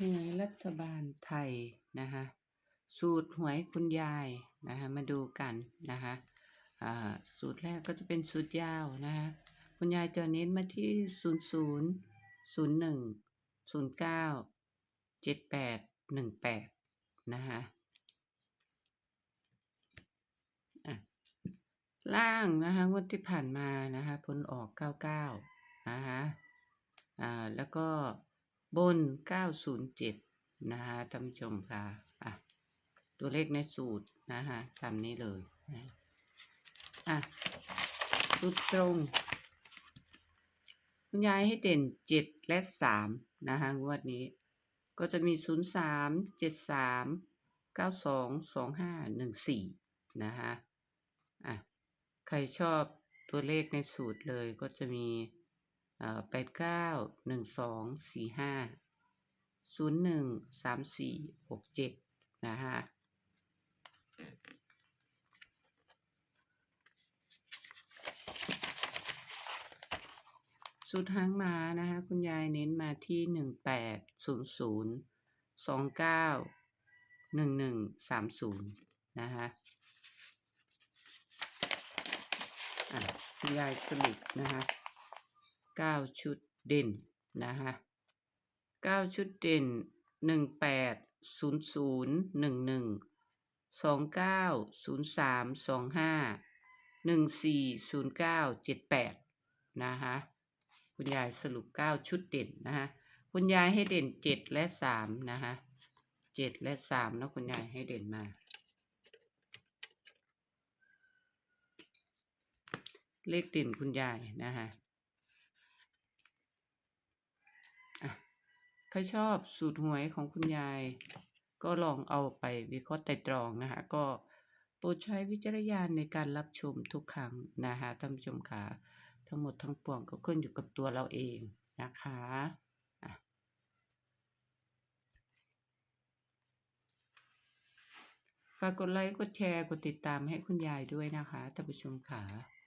หวยรัฐบาลไทยนะคะสูตรหวยคุณยายนะคะมาดูกันนะคะสูตรแรกก็จะเป็นสูตรยาวนะคะคุณยายจะเน้นมาที่ศูนย์ศูนย์ศูนย์หนึ่งศูนย์เก้าเจ็ดแปดหนึ่งแปดนะคะอะล่างนะคะงวดที่ผ่านมานะคะผลออกเก้าเก้านะคะอ่าแล้วก็ บน 907 นะคะท่านผู้ชมค่ะอะ ตัวเลขในสูตรนะคะตามนี้เลยนะอะสูตรตรง คุณยายให้เด่น 7 และ 3 นะคะงวดนี้ ก็จะมี 03 73 92 25 14 นะคะอะ ใครชอบตัวเลขในสูตรเลยก็จะมี แปดเก้าหนึ่งสองสี่ห้าศูนย์หนึ่งสามสี่หกเจ็ดนะฮะสุดหางมานะคะ คุณยายเน้นมาที่หนึ่งแปดศูนย์ศูนย์สองเก้าหนึ่งหนึ่งสามศูนย์นะคะอะคุณยายสรุปนะคะ เก้าชุดเด่นนะคะเก้าชุดเด่นหนึ่งแปดศูนย์ศูนย์หนึ่งหนึ่งสองเก้าศูนย์สามสองห้าหนึ่งสี่ศูนย์เก้าเจ็ดแปดนะคะคุณยายสรุปเก้าชุดเด่นนะคะคุณยายให้เด่นเจ็ดและสามนะคะเจ็ดและสามแล้วคุณยายให้เด่นมาเลขเด่นคุณยายนะคะอะ ใครชอบสูตรหวยของคุณยาย ก็ลองเอาไปวิเคราะห์ไตรตรองนะคะ ก็โปรดใช้วิจารณญาณในการรับชมทุกครั้งนะคะท่านผู้ชมค่ะทั้งหมดทั้งปวงก็ขึ้นอยู่กับตัวเราเองนะคะอะฝากกดไลค์ กดแชร์ กดติดตามให้คุณยายด้วยนะคะท่านผู้ชมค่ะ